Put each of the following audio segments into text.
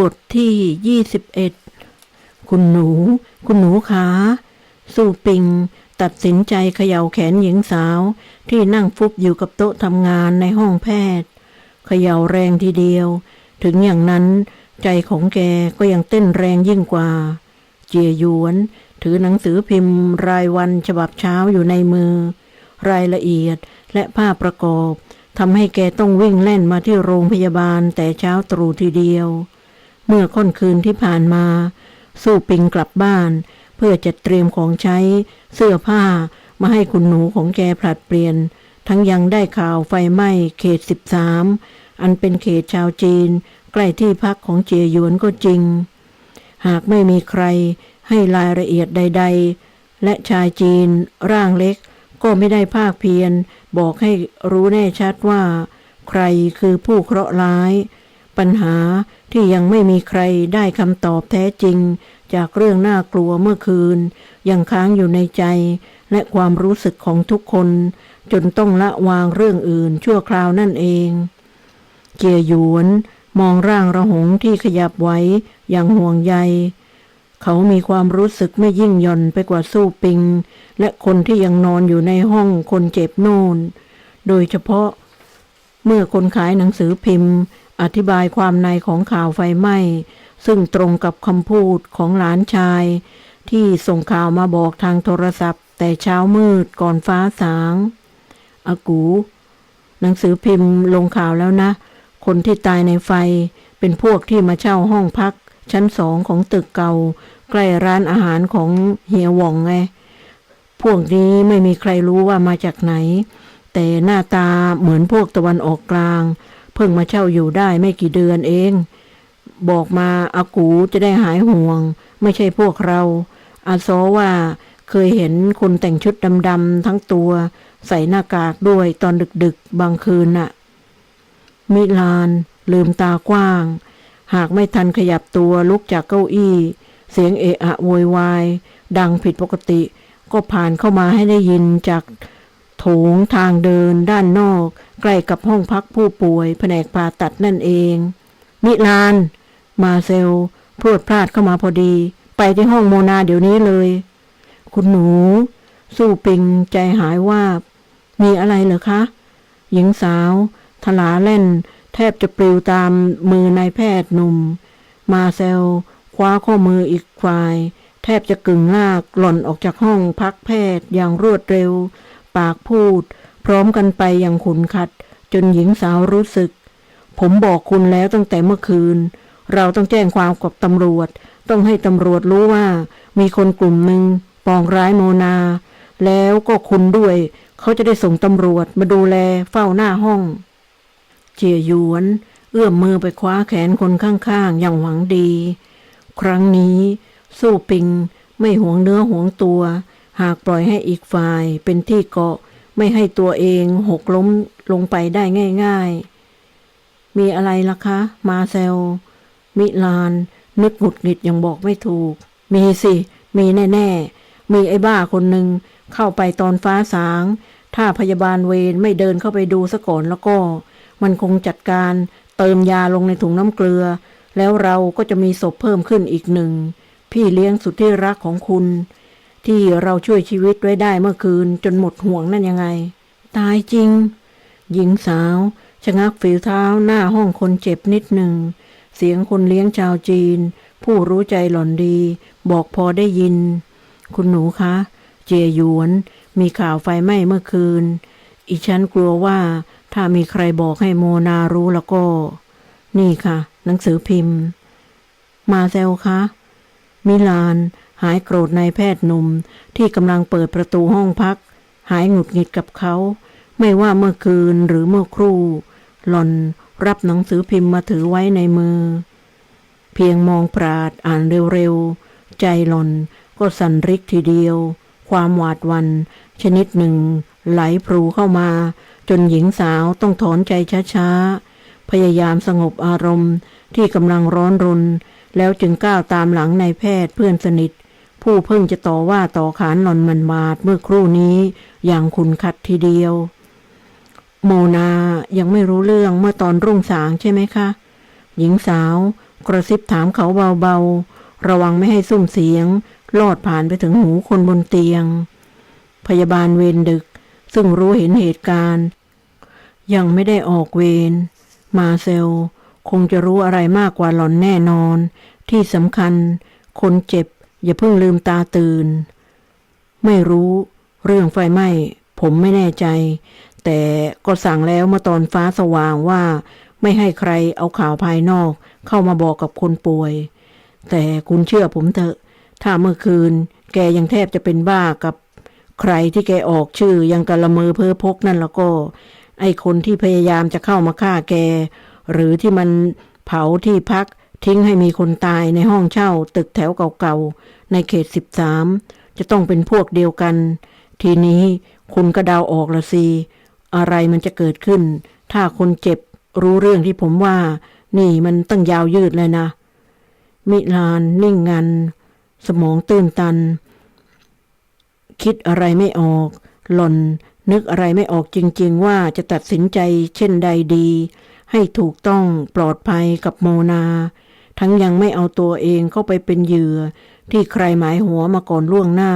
บทที่ยี่สิบเอ็ดคุณหนู คุณหนูขาสู้ปิง ตัดสินใจเขย่าแขนหญิงสาว ที่นั่งฟุบอยู่กับโต๊ะทำงานในห้องแพทย์เขย่าแรงทีเดียว ถึงอย่างนั้น ใจของแกก็ยังเต้นแรงยิ่งกว่า เจียหยวน ถือหนังสือพิมพ์ รายวันฉบับเช้าอยู่ในมือ รายละเอียดและภาพประกอบทำให้แกต้องวิ่งเล่นมาที่โรงพยาบาลแต่เช้าตรู่ทีเดียว เมื่อค่นคืนที่ผ่านมา สู้ปิงกลับบ้าน เพื่อจัดเตรียมของใช้เสื้อผ้ามาให้คุณหนูของแกผลัดเปลี่ยน ทั้งยังได้ข่าวไฟไหม้เขต 13 อันเป็นเขตชาวจีน ใกล้ที่พักของเจียหยวนก็จริง หากไม่มีใครให้รายละเอียดใด ๆ และชายจีนร่างเล็กก็ไม่ได้ภาคเพียรบอกให้รู้แน่ชัดว่า ใครคือผู้เคราะห์ร้าย ปัญหาที่ยังไม่มีใครได้คำตอบแท้จริง จากเรื่องน่ากลัวเมื่อคืน ยังค้างอยู่ในใจ และความรู้สึกของทุกคน จนต้องละวางเรื่องอื่นชั่วคราวนั่นเองเจียหยวน มองร่างระหงที่ขยับไหวอย่างห่วงใย เขามีความรู้สึกไม่ยิ่งย่อนไปกว่าสู้ปิง และคนที่ยังนอนอยู่ในห้องคนเจ็บโน่น โดยเฉพาะเมื่อคนขายหนังสือพิมพ์ อธิบายความในของข่าวไฟไหม้ ซึ่งตรงกับคำพูดของหลานชาย ที่ส่งข่าวมาบอกทางโทรศัพท์ แต่เช้ามืดก่อนฟ้าสางอากู หนังสือพิมพ์ลงข่าวแล้วนะ คนที่ตายในไฟเป็นพวกที่มาเช่าห้องพัก ชั้นสองของตึกเก่า ใกล้ร้านอาหารของเฮียหว่องไง พวกนี้ไม่มีใครรู้ว่ามาจากไหน แต่หน้าตาเหมือนพวกตะวันออกกลาง เพิ่งมาเช่าอยู่ได้ไม่กี่เดือนเอง บอกมาอากูจะได้หายห่วง ไม่ใช่พวกเราอาซอว่าเคยเห็นคนแต่งชุดดำๆทั้งตัว ใส่หน้ากากด้วยตอนดึกๆ บางคืนน่ะ มิลานลืมตากว้าง หากไม่ทันขยับตัวลุกจากเก้าอี้ เสียงเอะอะโวยวาย ดังผิดปกติ ก็ผ่านเข้ามาให้ได้ยินจาก โถงทางเดินด้านนอก ใกล้กับห้องพักผู้ป่วย แผนกผ่าตัดนั่นเอง มิลาน มาเซลพรวดพลาดเข้ามาพอดี ไปที่ห้องโมนาเดี๋ยวนี้เลย คุณหนู สู้ปิงใจหายว่าบ มีอะไรเหรอคะ หญิงสาวทลาเล่น แทบจะปลิวตามมือนายแพทย์หนุ่ม มาเซลคว้าข้อมืออีกฝ่าย แทบจะกึ่งลากหล่อนออกจากห้องพักแพทย์อย่างรวดเร็ว ปากพูด พร้อมกันไปอย่างขุนขัด จนหญิงสาวรู้สึก ผมบอกคุณแล้วตั้งแต่เมื่อคืน เราต้องแจ้งความกับตำรวจ ต้องให้ตำรวจรู้ว่า มีคนกลุ่มหนึ่งปองร้ายโมนา แล้วก็คุณด้วย เขาจะได้ส่งตำรวจมาดูแลเฝ้าหน้าห้อง เจียหยวน เอื้อมมือไปคว้าแขนคนข้างๆ อย่างหวังดี ครั้งนี้ สู้ปิงไม่หวงเนื้อหวงตัว หากปล่อยให้อีกฝ่ายเป็นที่เกาะไม่ให้ตัวเองหกล้มลงไปได้ง่าย ๆ มีอะไรล่ะคะ มาเซล มิลาน นึกหงุดหงิดยังบอกไม่ถูก มีสิ มีแน่ ๆ มีไอ้บ้าคนหนึ่งเข้าไปตอนฟ้าสาง ถ้าพยาบาลเวรไม่เดินเข้าไปดูซะก่อนแล้วก็ มันคงจัดการเติมยาลงในถุงน้ำเกลือ แล้วเราก็จะมีศพเพิ่มขึ้นอีกหนึ่ง พี่เลี้ยงสุดที่รักของคุณ ที่เราช่วยชีวิตไว้ได้เมื่อคืนจนหมดห่วงนั่นยังไง ตายจริง หญิงสาวชะงักฝีเท้าหน้าห้องคนเจ็บนิดหนึ่ง เสียงคนเลี้ยงชาวจีน ผู้รู้ใจหล่อนดี บอกพอได้ยิน คุณหนูคะ เจยหยวน มีข่าวไฟไหม้เมื่อคืน อีฉันกลัวว่าถ้ามีใครบอกให้โมนารู้แล้วก็ นี่ค่ะ หนังสือพิมพ์ มาเซลคะมิลาน หายโกรธนายแพทย์หนุ่มที่กำลังเปิดประตูห้องพัก หายหงุดหงิดกับเขา ไม่ว่าเมื่อคืนหรือเมื่อครู่ หล่อนรับหนังสือพิมพ์มาถือไว้ในมือ เพียงมองปราดอ่านเร็วๆ ใจหล่อนก็สั่นริกทีเดียว ความหวาดวัน ชนิดหนึ่ง ไหลพลูเข้ามา จนหญิงสาวต้องถอนใจช้าๆ พยายามสงบอารมณ์ที่กำลังร้อนรนแล้วจึงก้าวตามหลังนายแพทย์เพื่อนสนิท ผู้เพิ่งจะต่อว่าต่อขานหล่อนมันมาดเมื่อครู่นี้ อย่างขุนขัดทีเดียว โมนายังไม่รู้เรื่องเมื่อตอนรุ่งสางใช่ไหมคะ หญิงสาวกระซิบถามเขาเบาๆ ระวังไม่ให้ซุ่มเสียง ลอดผ่านไปถึงหูคนบนเตียง พยาบาลเวรดึก ซึ่งรู้เห็นเหตุการณ์ ยังไม่ได้ออกเวรมาเซล คงจะรู้อะไรมากกว่าหล่อนแน่นอน ที่สำคัญ คนเจ็บ อย่าเพิ่งลืมตาตื่น ไม่รู้เรื่องไฟไหม้ผมไม่แน่ใจ แต่ก็สั่งแล้วเมื่อตอนฟ้าสว่างว่า ไม่ให้ใครเอาข่าวภายนอกเข้ามาบอกกับคนป่วย แต่คุณเชื่อผมเถอะ ถ้าเมื่อคืน แกยังแทบจะเป็นบ้ากับ ใครที่แกออกชื่อยังกะละเมอเพ้อพกนั่นแล้วก็ ไอคนที่พยายามจะเข้ามาฆ่าแก หรือที่มันเผาที่พัก ทิ้งให้มีคนตายในห้องเช่าตึกแถวเก่าๆ ในเขตสิบสามจะต้องเป็นพวกเดียวกัน ทีนี้คุณก็เดาออกละสิ อะไรมันจะเกิดขึ้น ถ้าคนเจ็บรู้เรื่องที่ผมว่า นี่มันตั้งยาวยืดเลยนะ มิลานนิ่งงัน สมองตื้นตัน คิดอะไรไม่ออก หล่นนึกอะไรไม่ออกจริง ๆ ว่าจะตัดสินใจเช่นใดดี ให้ถูกต้องปลอดภัยกับโมนา ทั้งยังไม่เอาตัวเองเข้าไปเป็นเหยื่อ ที่ใครหมายหัวมาก่อนล่วงหน้า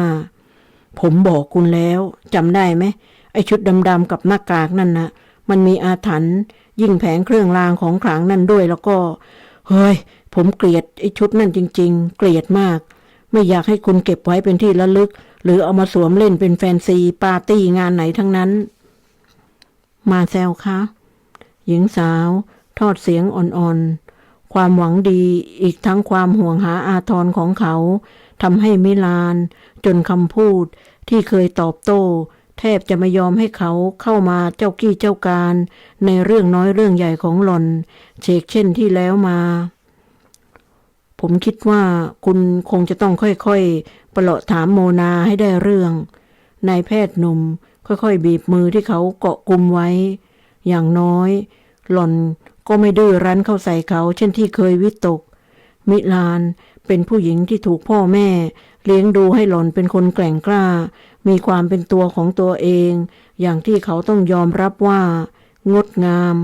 ผมบอกคุณแล้วจำได้ไหมไอชุดดำๆกับหน้ากากนั่นนะมันมีอาถรรพ์ยิ่งแผงเครื่องรางของขลังนั่นด้วยแล้วก็ เฮ้ย ผมเกลียดไอชุดนั่นจริง ๆ เกลียดมาก ไม่อยากให้คุณเก็บไว้เป็นที่ระลึก หรือเอามาสวมเล่นเป็นแฟนซีปาร์ตี้งานไหนทั้งนั้น มาแซวคะหญิงสาว ทอดเสียงอ่อนๆ ความหวังดีอีกทั้งความห่วงหาอาทรของเขาทำให้มิลาน จนคำพูดที่เคยตอบโต้ แทบจะไม่ยอมให้เขาเข้ามาเจ้ากี้เจ้าการ ในเรื่องน้อยเรื่องใหญ่ของหล่อนเชกเช่นที่แล้วมา ผมคิดว่าคุณคงจะต้องค่อยๆ ประหลาะถามโมนาให้ได้เรื่องนายแพทย์หนุ่มค่อยๆ บีบมือที่เขาเกาะกลุมไว้ อย่างน้อย หล่อน ก็ไม่ดื้อรั้นเข้าใส่เขา เช่นที่เคยวิตก มิลานเป็นผู้หญิงที่ถูกพ่อแม่ เลี้ยงดูให้หล่อนเป็นคนแกร่งกล้า มีความเป็นตัวของตัวเอง อย่างที่เขาต้องยอมรับว่า งดงาม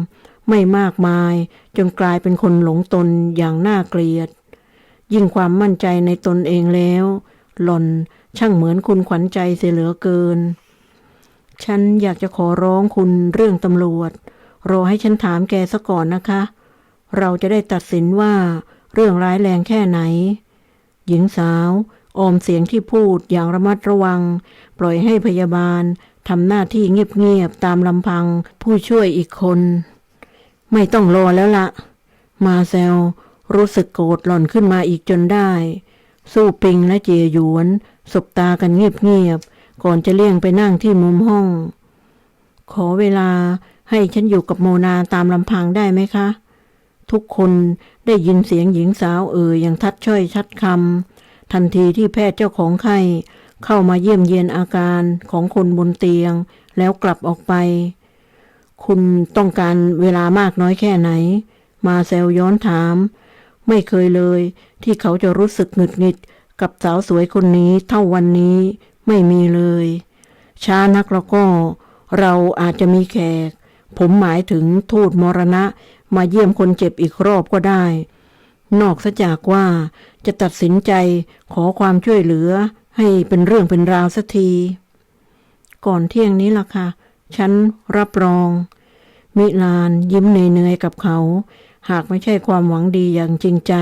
ไม่มากมาย จนกลายเป็นคนหลงตนอย่างน่าเกลียด ยิ่งความมั่นใจในตนเองแล้ว หล่อนช่างเหมือนคุณขวัญใจเสียเหลือเกิน ฉันอยากจะขอร้องคุณเรื่องตำรวจ รอให้ฉันถามแกซะก่อนนะคะ เราจะได้ตัดสินว่าเรื่องร้ายแรงแค่ไหน หญิงสาวออมเสียงที่พูดอย่างระมัดระวัง ปล่อยให้พยาบาลทำหน้าที่เงียบๆตามลำพังผู้ช่วยอีกคน ไม่ต้องรอแล้วละ มาเซลรู้สึกโกรธหล่อนขึ้นมาอีกจนได้ สู้ปิงและเจยหยวน สบตากันเงียบๆก่อนจะเลี่ยงไปนั่งที่มุมห้อง ขอเวลา ให้ฉันอยู่กับโมนาตามลำพังได้ไหมคะ ทุกคนได้ยินเสียงหญิงสาวเอ่ยอย่างทัดช่อยชัดคำทันทีที่แพทย์เจ้าของไข้เข้ามาเยี่ยมเยียนอาการของคนบนเตียง แล้วกลับออกไป คุณต้องการเวลามากน้อยแค่ไหน มาเซลย้อนถาม ไม่เคยเลยที่เขาจะรู้สึกหงุดหงิดกับสาวสวยคนนี้เท่าวันนี้ไม่มีเลย ช้านักแล้วก็ เราอาจจะมีแขก ผมหมายถึงทูตมรณะมาเยี่ยมคนเจ็บอีกรอบก็ได้ นอกจากว่าจะตัดสินใจขอความช่วยเหลือให้เป็นเรื่องเป็นราวสักที ก่อนเที่ยงนี้ล่ะค่ะ ฉันรับรอง มิลานยิ้มเหนื่อยๆกับเขา หากไม่ใช่ความหวังดีอย่างจริงใจ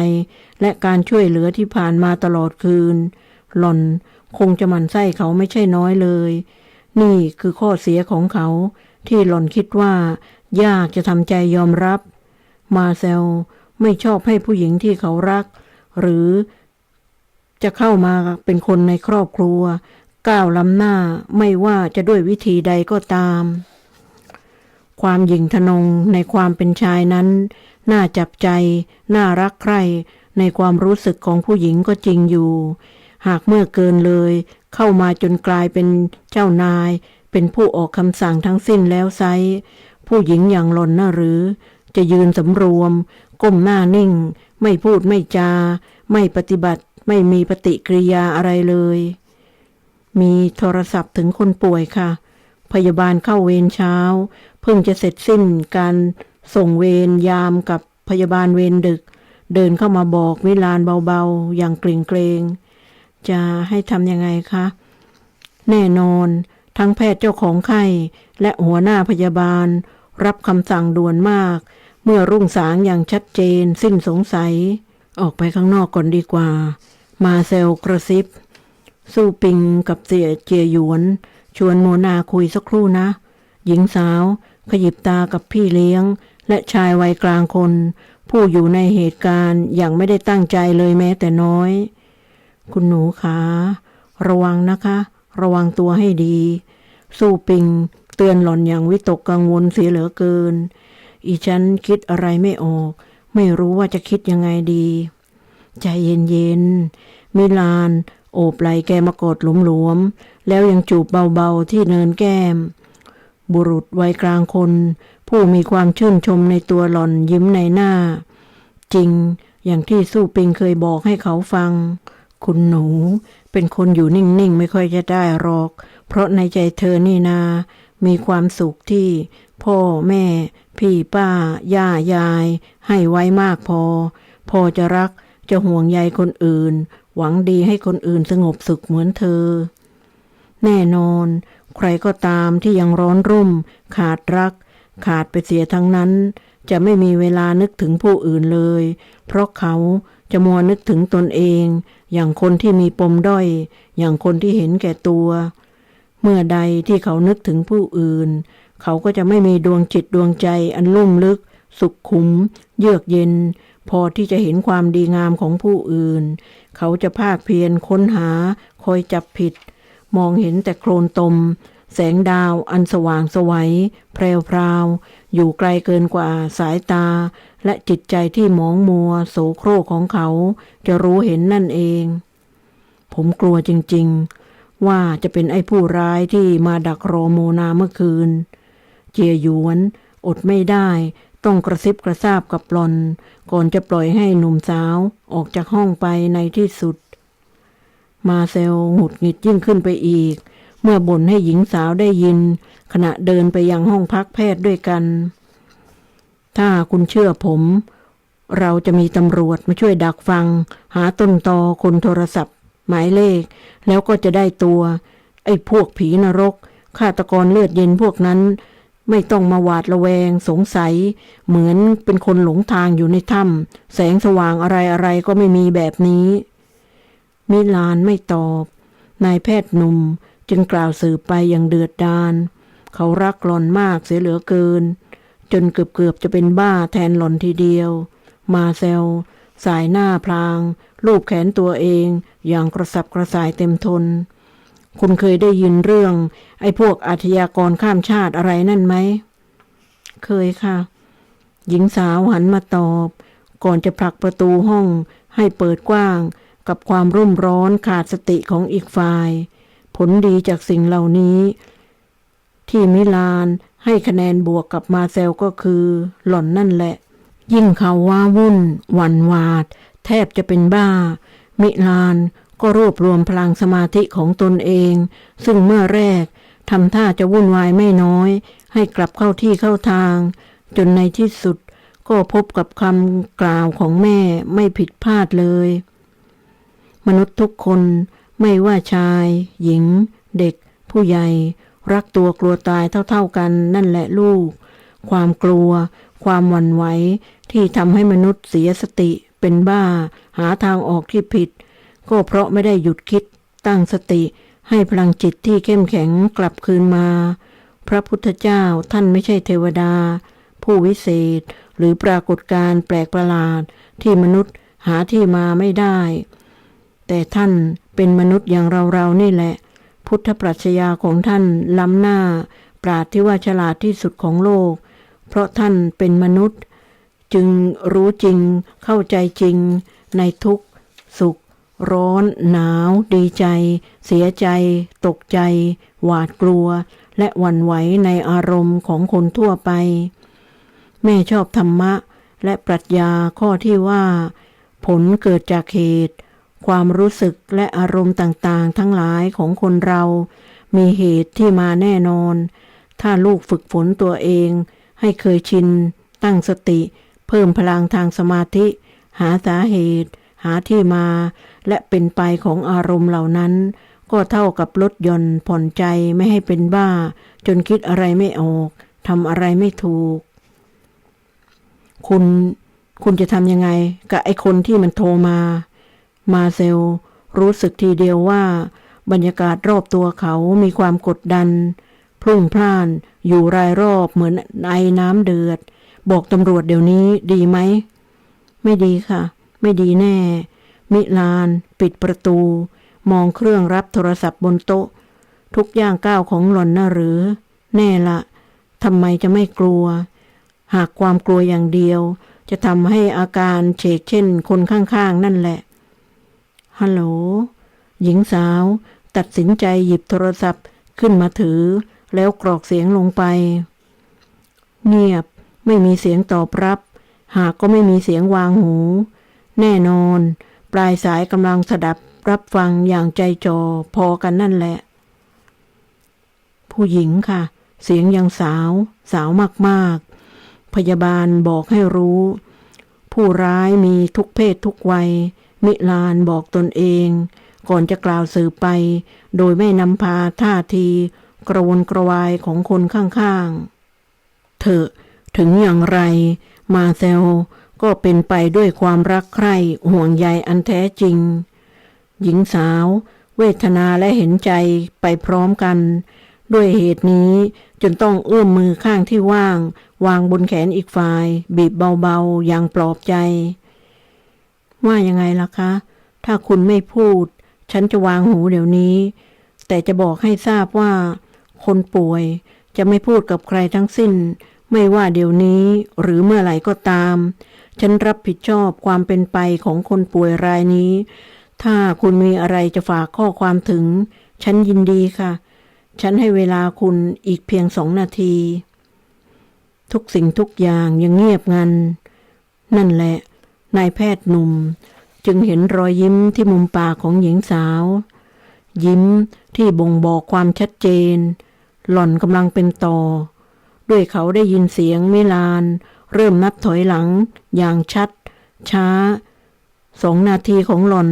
และการช่วยเหลือที่ผ่านมาตลอดคืน หล่อนคงจะหมั่นไส้เขาไม่ใช่น้อยเลย นี่คือข้อเสียของเขา ที่หล่อนคิดว่า ยากจะทำใจยอมรับ มาเซลไม่ชอบให้ผู้หญิงที่เขารัก หรือจะเข้ามาเป็นคนในครอบครัว ก้าวล้ำหน้าไม่ว่าจะด้วยวิธีใดก็ตาม ความหยิ่งทะนงในความเป็นชายนั้น น่าจับใจ น่ารักใคร่ในความรู้สึกของผู้หญิงก็จริงอยู่ หากเมื่อเกินเลย เข้ามาจนกลายเป็นเจ้านาย เป็นผู้ออกคำสั่งทั้งสิ้นแล้วไซ ผู้หญิงอย่างหล่นน่ะหรือ จะยืนสำรวม ก้มหน้านิ่ง ไม่พูดไม่จา ไม่ปฏิบัติ ไม่มีปฏิกิริยาอะไรเลย มีโทรศัพท์ถึงคนป่วยค่ะ พยาบาลเข้าเวรเช้า เพิ่งจะเสร็จสิ้นการส่งเวรยามกับพยาบาลเวรดึก เดินเข้ามาบอกวิลานเบาๆ อย่างเกรงเกรงๆจะให้ทำยังไงคะ แน่นอน ทั้งแพทย์เจ้าของไข้และหัวหน้าพยาบาล รับคำสั่งด่วนมาก เมื่อรุ่งสางอย่างชัดเจน สิ้นสงสัย ออกไปข้างนอกก่อนดีกว่า มาเซลกระซิบ สู้ปิงกับเสียเจียหยวน ชวนโมนาคุยสักครู่นะ หญิงสาว ขยิบตากับพี่เลี้ยง และชายวัยกลางคน ผู้อยู่ในเหตุการณ์อย่างไม่ได้ตั้งใจเลยแม้แต่น้อย คุณหนูขาระวังนะคะ ระวังตัวให้ดี สู้ปิง เตือนหล่อนอย่างวิตกกังวลเสียเหลือเกิน อีฉันคิดอะไรไม่ออก ไม่รู้ว่าจะคิดยังไงดี ใจเย็นๆมิลานโอบไหลแกมากดหลวมๆ แล้วยังจูบเบาๆที่เนินแก้ม บุรุษวัยกลางคน ผู้มีความชื่นชมในตัวหล่อนยิ้มในหน้า จริงอย่างที่สู้ปิงเคยบอกให้เขาฟัง คุณหนู เป็นคนอยู่นิ่งๆ ไม่ค่อยจะได้หรอก เพราะในใจเธอนี่นา มีความสุขที่ พ่อแม่ พี่ป้า ย่ายาย ให้ไว้มากพอ พอจะรักจะห่วงใยคนอื่น หวังดีให้คนอื่นสงบสุขเหมือนเธอ แน่นอน ใครก็ตามที่ยังร้อนรุ่ม ขาดรัก ขาดไปเสียทั้งนั้น จะไม่มีเวลานึกถึงผู้อื่นเลย เพราะเขาจะมัวนึกถึงตนเอง อย่างคนที่มีปมด้อย อย่างคนที่เห็นแก่ตัว เมื่อใดที่เขานึกถึงผู้อื่น เขาก็จะไม่มีดวงจิตดวงใจอันลุ่มลึก สุขขุม เยือกเย็น พอที่จะเห็นความดีงามของผู้อื่น เขาจะภาคเพียรค้นหา คอยจับผิด มองเห็นแต่โคลนตม แสงดาวอันสว่างสวัยแพรวพราว อยู่ไกลเกินกว่าสายตา และจิตใจที่หมองมัวโสโครกของเขาจะรู้เห็นนั่นเอง ผมกลัวจริงๆ ว่าจะเป็นไอ้ผู้ร้ายที่มาดักรอโมนาเมื่อคืน เจียหยวน อดไม่ได้ต้องกระซิบกระซาบกับหลอน ก่อนจะปล่อยให้หนุ่มสาวออกจากห้องไปในที่สุด มาเซลหงุดหงิดยิ่งขึ้นไปอีกเเมื่อบ่นให้หญิงสาวได้ยิน ขณะเดินไปยังห้องพักแพทย์ด้วยกัน ถ้าคุณเชื่อผม เราจะมีตำรวจมาช่วยดักฟัง หาต้นตอคนโทรศัพท์ หมายเลข แล้วก็จะได้ตัว ไอ้พวกผีนรกฆาตกรเลือดเย็นพวกนั้น ไม่ต้องมาหวาดระแวงสงสัย เหมือนเป็นคนหลงทางอยู่ในถ้ำแสงสว่างอะไรอะไรก็ไม่มีแบบนี้มิลานไม่ตอบ นายแพทย์หนุ่ม จึงกล่าวสืบไปอย่างเดือดดาลเขารักหล่อนมากเสียเหลือเกิน จนเกือบเกือบๆจะเป็นบ้าแทนหล่อนทีเดียว มาเซลสายหน้าพลางรูปแขนตัวเองอย่างกระสับกระส่ายเต็มทน คุณเคยได้ยินเรื่อง ไอ้พวกอาชญากรข้ามชาติอะไรนั่นไหม เคยค่ะ หญิงสาวหันมาตอบ ก่อนจะผลักประตูห้องให้เปิดกว้าง กับความรุ่มร้อนขาดสติของอีกฝ่าย ผลดีจากสิ่งเหล่านี้ ที่มิลานให้คะแนนบวกกับมาเซลก็คือ หล่อนนั่นแหละ ยิ่งเขาว่าวุ่น หวั่นวาด แทบจะเป็นบ้า มิลานก็รวบรวมพลังสมาธิของตนเอง ซึ่งเมื่อแรกทำท่าจะวุ่นวายไม่น้อย ให้กลับเข้าที่เข้าทาง จนในที่สุดก็พบกับคำกล่าวของแม่ไม่ผิดพลาดเลย มนุษย์ทุกคน ไม่ว่าชาย หญิง เด็ก ผู้ใหญ่ รักตัวกลัวตายเท่าๆกันนั่นแหละลูก ความกลัว ความหวั่นไหวที่ทำให้มนุษย์เสียสติเป็นบ้า หาทางออกที่ผิด ก็เพราะไม่ได้หยุดคิด ตั้งสติ ให้พลังจิตที่เข้มแข็งกลับคืนมา พระพุทธเจ้าท่านไม่ใช่เทวดา ผู้วิเศษ หรือปรากฏการแปลกประหลาดที่มนุษย์หาที่มาไม่ได้ แต่ท่าน เป็นมนุษย์อย่างเราๆนี่แหละ พุทธปรัชญาของท่านล้ำหน้า ปราดที่ว่าฉลาดที่สุดของโลก เพราะท่านเป็นมนุษย์ จึงรู้จริงเข้าใจจริง ในทุกสุข ร้อน หนาว ดีใจ เสียใจ ตกใจ หวาดกลัว และหวั่นไหวในอารมณ์ของคนทั่วไป แม่ชอบธรรมะและปรัชญาข้อที่ว่า ผลเกิดจากเหตุ ความรู้สึกและอารมณ์ต่างๆ ทั้งหลายของคนเรา มีเหตุที่มาแน่นอน ถ้าลูกฝึกฝนตัวเอง ให้เคยชิน ตั้งสติ เพิ่มพลังทางสมาธิ หาสาเหตุ หาที่มา และเป็นไปของอารมณ์เหล่านั้น ก็เท่ากับลดย่อนผ่อนใจไม่ให้เป็นบ้า จนคิดอะไรไม่ออกทำอะไรไม่ถูก คุณ คุณจะทำยังไง กับไอ้คนที่มันโทรมา มาเซล รู้สึกทีเดียวว่า บรรยากาศรอบตัวเขามีความกดดัน พลุ่งพล่านอยู่รายรอบเหมือนไอน้ำเดือด บอกตำรวจเดี๋ยวนี้ดีไหม ไม่ดีค่ะ ไม่ดีแน่ มิลาน ปิดประตู มองเครื่องรับโทรศัพท์บนโต๊ะ ทุกอย่างก้าวของหล่อนน่ะหรือ แน่ละทำไมจะไม่กลัว หากความกลัวอย่างเดียว จะทำให้อาการเฉกเช่นคนข้างๆ นั่นแหละ ฮัลโหล หญิงสาว ตัดสินใจหยิบโทรศัพท์ขึ้นมาถือ แล้วกรอกเสียงลงไป เงียบ ไม่มีเสียงตอบรับ หากก็ไม่มีเสียงวางหู แน่นอน ปลายสายกำลังสดับรับฟังอย่างใจจอพอกันนั่นแหละ ผู้หญิงค่ะ เสียงยังสาว สาวมากๆ พยาบาลบอกให้รู้ ผู้ร้ายมีทุกเพศทุกวัย มิลานบอกตนเอง ก่อนจะกล่าวสืบไป โดยไม่นำพาท่าที กระวนกระวายของคนข้างๆเถอถึงอย่างไร มาเซลก็เป็นไปด้วยความรักใคร่ห่วงใยอันแท้จริง หญิงสาว เวทนาและเห็นใจไปพร้อมกัน ด้วยเหตุนี้จนต้องเอื้อมมือข้างที่ว่าง วางบนแขนอีกฝ่าย บีบเบาๆ อย่างปลอบใจ ว่ายังไงล่ะคะ ถ้าคุณไม่พูด ฉันจะวางหูเดี๋ยวนี้ แต่จะบอกให้ทราบว่า คนป่วยจะไม่พูดกับใครทั้งสิ้น ไม่ว่าเดี๋ยวนี้หรือเมื่อไหร่ก็ตาม ฉันรับผิดชอบความเป็นไปของคนป่วยรายนี้ ถ้าคุณมีอะไรจะฝากข้อความถึง ฉันยินดีค่ะ ฉันให้เวลาคุณอีกเพียงสองนาที ทุกสิ่งทุกอย่างยังเงียบงัน นั่นแหละ นายแพทย์หนุ่ม จึงเห็นรอยยิ้มที่มุมปากของหญิงสาว ยิ้มที่บ่งบอกความชัดเจน หล่อนกำลังเป็นต่อ ด้วยเขาได้ยินเสียงมิลาน เริ่มนับถอยหลัง อย่างชัด ช้า สองนาทีของหล่อน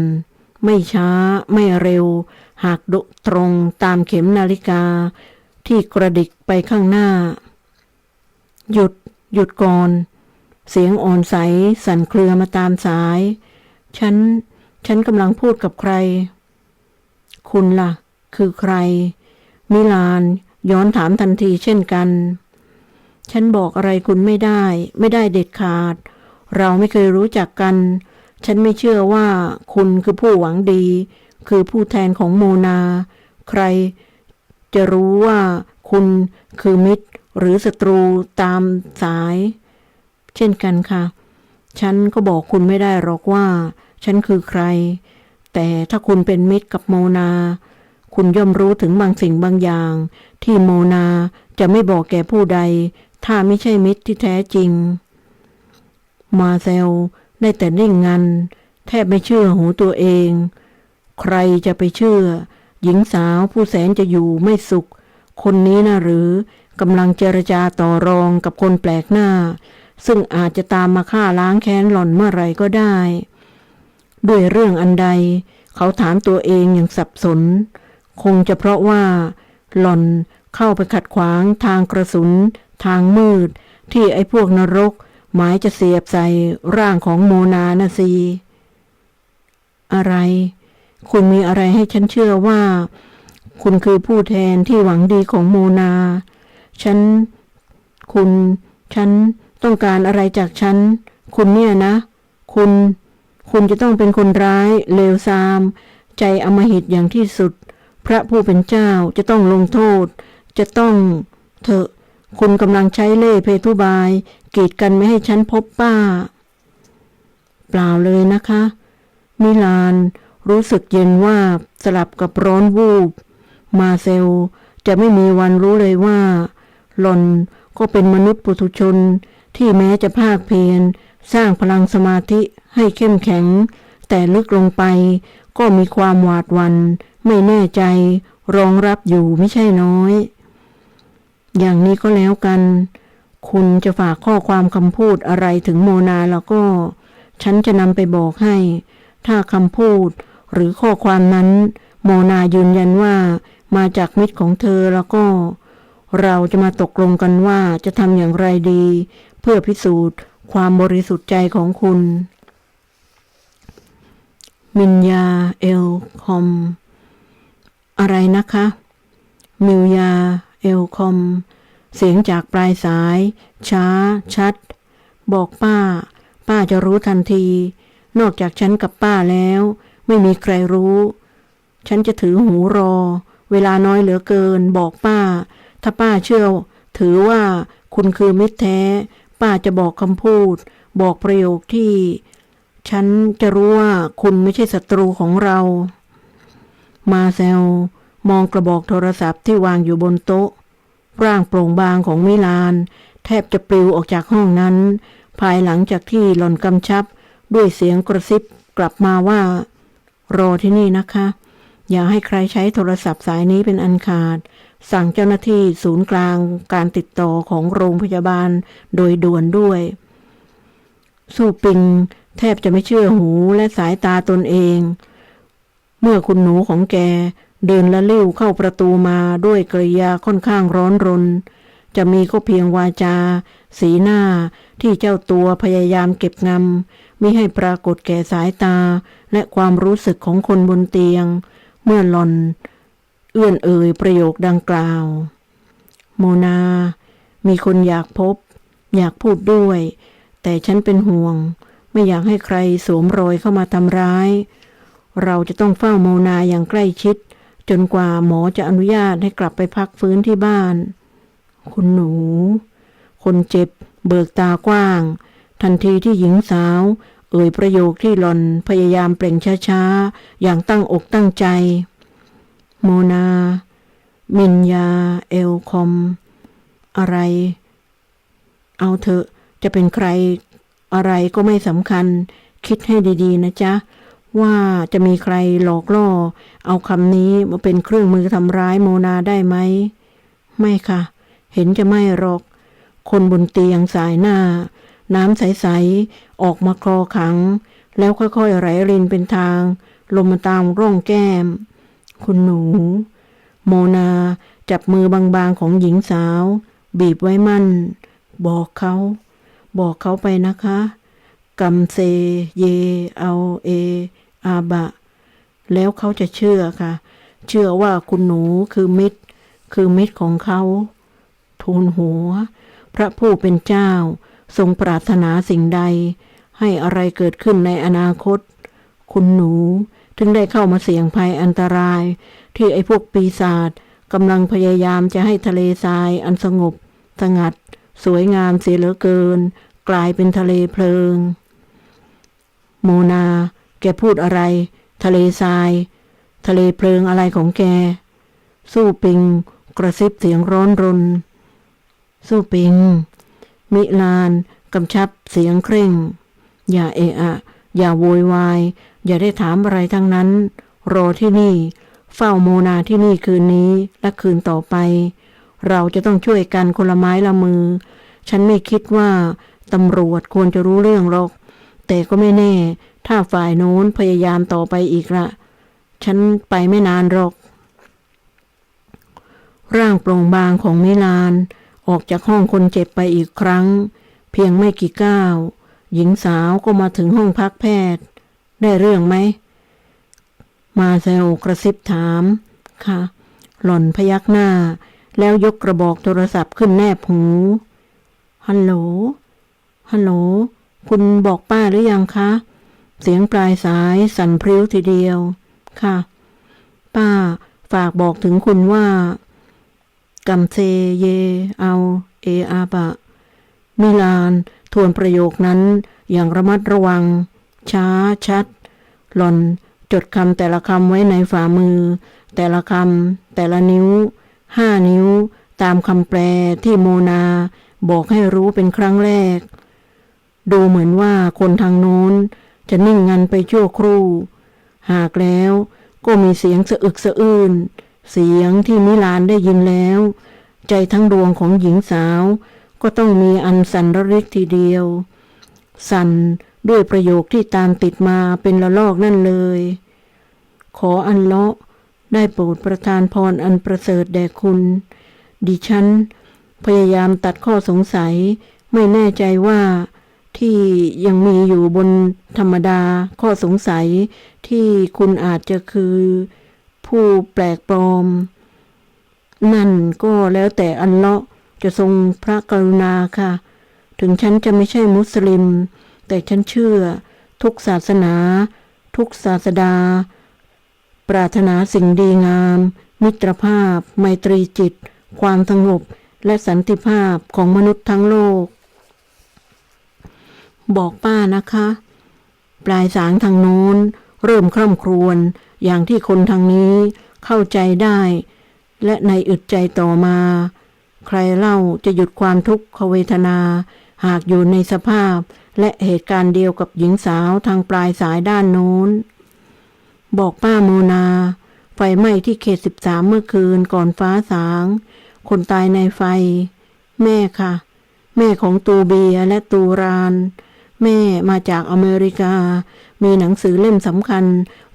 ไม่ช้าไม่เร็ว หากดุตรงตามเข็มนาฬิกา ที่กระดิกไปข้างหน้า หยุด หยุดก่อน เสียงอ่อนใส สั่นเครือมาตามสาย ฉัน ฉันกำลังพูดกับใคร คุณล่ะ คือใคร มิลาน ย้อนถามทันทีเช่นกัน ฉันบอกอะไรคุณไม่ได้ ไม่ได้เด็ดขาด เราไม่เคยรู้จักกัน ฉันไม่เชื่อว่า คุณคือผู้หวังดี คือผู้แทนของโมนา ใคร จะรู้ว่า คุณคือมิตร หรือศัตรูตามสาย เช่นกันค่ะ ฉันก็บอกคุณไม่ได้หรอกว่า ฉันคือใคร แต่ถ้าคุณเป็นมิตรกับโมนา คุณย่อมรู้ถึงบางสิ่งบางอย่าง ที่โมนาจะไม่บอกแก่ผู้ใด ถ้าไม่ใช่มิตรที่แท้จริง มาเซลได้แต่นิ่งงัน แทบไม่เชื่อหูตัวเอง ใครจะไปเชื่อ หญิงสาวผู้แสนจะอยู่ไม่สุข คนนี้นะหรือกำลังเจรจาต่อรองกับคนแปลกหน้า ซึ่งอาจจะตามมาฆ่าล้างแค้นหล่อนเมื่อไรก็ได้ ด้วยเรื่องอันใด เขาถามตัวเองอย่างสับสน คงจะเพราะว่า หล่อนเข้าไปขัดขวางทางกระสุน ทางมืด ที่ไอ้พวกนรก หมายจะเสียบใส่ร่างของโมนานะสิอะไร คุณมีอะไรให้ฉันเชื่อว่า คุณคือผู้แทนที่หวังดีของโมนา ฉัน คุณ ฉัน ต้องการอะไรจากฉัน คุณเนี่ยนะ คุณ คุณจะต้องเป็นคนร้าย เลวทราม ใจอำมหิตอย่างที่สุด พระผู้เป็นเจ้าจะต้องลงโทษ จะต้องเถอะ คุณกำลังใช้เล่เพทุบาย กีดกันไม่ให้ฉันพบป้า เปล่าเลยนะคะ มิลานรู้สึกเย็นว่าสลับกับร้อนวูบ มาเซลจะไม่มีวันรู้เลยว่า หล่อนก็เป็นมนุษย์ปุถุชน ที่แม้จะภาคเพียรสร้างพลังสมาธิให้เข้มแข็ง แต่ลึกลงไปก็มีความหวาดหวัน ไม่แน่ใจ รองรับอยู่ไม่ใช่น้อย อย่างนี้ก็แล้วกัน คุณจะฝากข้อความคำพูดอะไรถึงโมนาแล้วก็ ฉันจะนำไปบอกให้ ถ้าคำพูดหรือข้อความนั้น โมนายืนยันว่ามาจากมิตรของเธอแล้วก็ เราจะมาตกลงกันว่าจะทำอย่างไรดี เพื่อพิสูจน์ความบริสุทธิ์ใจของคุณ มินยาเอลคอม อะไรนะคะ มิวยาเอลคอม เสียงจากปลายสาย ช้า ชัด บอกป้า ป้าจะรู้ทันที นอกจากฉันกับป้าแล้ว ไม่มีใครรู้ ฉันจะถือหูรอ เวลาน้อยเหลือเกิน บอกป้า ถ้าป้าเชื่อ ถือว่าคุณคือมิตรแท้ ป้าจะบอกคำพูด บอกประโยคที่ ฉันจะรู้ว่าคุณไม่ใช่ศัตรูของเรา มาเซลมองกระบอกโทรศัพท์ที่วางอยู่บนโต๊ะ ร่างโปร่งบางของมิลาน แทบจะปลิวออกจากห้องนั้น ภายหลังจากที่หล่อนกำชับ ด้วยเสียงกระซิบกลับมาว่า รอที่นี่นะคะ อย่าให้ใครใช้โทรศัพท์สายนี้เป็นอันขาด สั่งเจ้าหน้าที่ศูนย์กลางการติดต่อของโรงพยาบาลโดยด่วนด้วย สู้ปิงแทบจะไม่เชื่อหูและสายตาตนเอง เมื่อคุณหนูของแกเดินละลิ้วเข้าประตูมาด้วยกริยาค่อนข้างร้อนรน จะมีก็เพียงวาจา สีหน้าที่เจ้าตัวพยายามเก็บงำมิให้ปรากฏแก่สายตาและความรู้สึกของคนบนเตียง เมื่อหลอน เอื้อนเอ่ยประโยคดังกล่าว โมนา มีคนอยากพบ อยากพูดด้วย แต่ฉันเป็นห่วง ไม่อยากให้ใครสวมรอยเข้ามาทำร้าย เราจะต้องเฝ้าโมนาอย่างใกล้ชิด จนกว่าหมอจะอนุญาตให้กลับไปพักฟื้นที่บ้าน คุณหนู คนเจ็บ เบิกตากว้าง ทันทีที่หญิงสาว เอ่ยประโยคที่หลอนพยายามเปล่งช้าๆ อย่างตั้งอกตั้งใจ โมนา มินยา เอลคอม อะไร เอาเถอะ จะเป็นใครอะไรก็ไม่สำคัญ คิดให้ดีๆ นะจ๊ะ ว่าจะมีใครหลอกล่อ เอาคำนี้มาเป็นเครื่องมือทำร้ายโมนาได้ไหม ไม่ค่ะ เห็นจะไม่หรอก คนบนเตียงสายหน้า น้ำใส ๆ ออกมาคลอขัง แล้วค่อย ๆ ไหลรินเป็นทางลงมาตามร่องแก้ม คุณหนู โมนาจับมือบางๆของหญิงสาว บีบไว้มั่น บอกเขา บอกเขาไปนะคะกัมเซ เย เอาเอ อาบะ แล้วเขาจะเชื่อค่ะ เชื่อว่าคุณหนูคือมิตร คือมิตรของเขาทูลหัว พระผู้เป็นเจ้า ทรงปรารถนาสิ่งใด ให้อะไรเกิดขึ้นในอนาคต คุณหนู ถึงได้เข้ามาเสี่ยงภัยอันตราย ที่ไอ้พวกปีศาจกำลังพยายามจะให้ทะเลทรายอันสงบ สงัด สวยงามเสียเหลือเกิน กลายเป็นทะเลเพลิง โมนา แกพูดอะไร ทะเลทราย ทะเลเพลิงอะไรของแก สู้ปิง กระซิบเสียงร้อนรน สู้ปิง มิลานกำชับเสียงเคร่ง อย่าเอะอะ อย่าโวยวาย อย่าได้ถามอะไรทั้งนั้น รอที่นี่ เฝ้าโมนาที่นี่คืนนี้และคืนต่อไป เราจะต้องช่วยกันคนละไม้ละมือ ฉันไม่คิดว่าตำรวจควรจะรู้เรื่องหรอก แต่ก็ไม่แน่ ถ้าฝ่ายโน้นพยายามต่อไปอีกละฉันไปไม่นานหรอก ร่างโปร่งบางของมิลาน ออกจากห้องคนเจ็บไปอีกครั้ง เพียงไม่กี่ก้าว หญิงสาวก็มาถึงห้องพักแพทย์ ได้เรื่องไหม มาเซลกระซิบถาม ค่ะ หล่อนพยักหน้า แล้วยกกระบอกโทรศัพท์ขึ้นแนบหู ฮัลโหล ฮัลโหล คุณบอกป้าหรือยังคะ เสียงปลายสายสั่นพริ้วทีเดียว ค่ะ ป้าฝากบอกถึงคุณว่า กัมเซเย เอา เออาบะ มิลานทวนประโยคนั้นอย่างระมัดระวัง ช้าชัด หล่อนจดคำแต่ละคำไว้ในฝ่ามือ แต่ละคำแต่ละนิ้วห้านิ้ว ตามคำแปลที่โมนาบอกให้รู้เป็นครั้งแรก ดูเหมือนว่าคนทางโน้นจะนิ่งงันไปชั่วครู่ หากแล้วก็มีเสียงสะอึกสะอื้นเสียงที่มิลานได้ยินแล้ว ใจทั้งดวงของหญิงสาว ก็ต้องมีอันสั่นระริกทีเดียว สั่น ด้วยประโยคที่ตามติดมาเป็นละลอกนั่นเลย ขออันเลาะได้โปรดประทานพรอันประเสริฐแด่คุณ ดิฉัน พยายามตัดข้อสงสัย ไม่แน่ใจว่าที่ยังมีอยู่บนธรรมดาข้อสงสัยที่คุณอาจจะคือ ผู้แปลกปลอม นั่นก็แล้วแต่อันเลาะจะทรงพระกรุณาค่ะ ถึงฉันจะไม่ใช่มุสลิม แต่ฉันเชื่อ ทุกศาสนา ทุกศาสดา ปรารถนาสิ่งดีงาม มิตรภาพ ไมตรีจิต ความสงบ และสันติภาพของมนุษย์ทั้งโลก บอกป้านะคะ ปลายสางทางโน้น เริ่มคร่ำครวญอย่างที่คนทางนี้เข้าใจได้ และในอึดใจต่อมา ใครเล่าจะหยุดความทุกขเวทนา หากอยู่ในสภาพ และเหตุการณ์เดียวกับหญิงสาวทางปลายสายด้านโน้น บอกป้าโมนา ไฟไหม้ที่เขตสิบสามเมื่อคืนก่อนฟ้าสาง คนตายในไฟ แม่ค่ะ แม่ของตูเบียและตูราน แม่มาจากอเมริกา มีหนังสือเล่มสำคัญ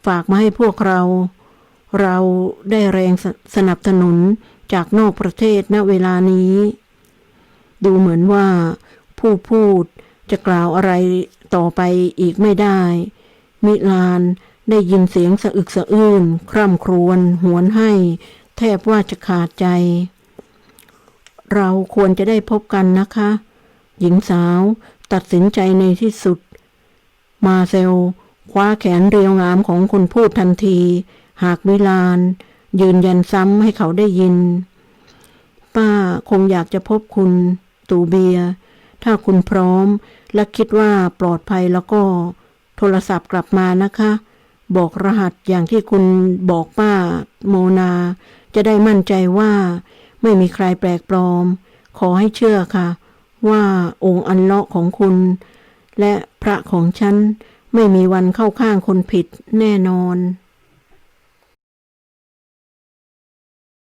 ฝากมาให้พวกเรา เราได้แรงสสนับสนุนจากนอกประเทศณเวลานี้ ดูเหมือนว่าผู้พูด จะกล่าวอะไรต่อไปอีกไม่ได้ มิลานได้ยินเสียงสะอึกสะอื้น คร่ำครวญหวนให้ แทบว่าจะขาดใจ เราควรจะได้พบกันนะคะ หญิงสาวตัดสินใจในที่สุด มาเซล คว้าแขนเรียวงามของคนพูดทันที หากมิลาน ยืนยันซ้ำให้เขาได้ยิน ป้าคงอยากจะพบคุณ ตูเบีย ถ้าคุณพร้อมและคิดว่าปลอดภัยแล้วก็โทรศัพท์กลับมานะคะ บอกรหัสอย่างที่คุณบอกป้าโมนา จะได้มั่นใจว่า ไม่มีใครแปลกปลอม ขอให้เชื่อค่ะ ว่าองค์อันเลาะของคุณ และพระของฉัน ไม่มีวันเข้าข้างคนผิดแน่นอน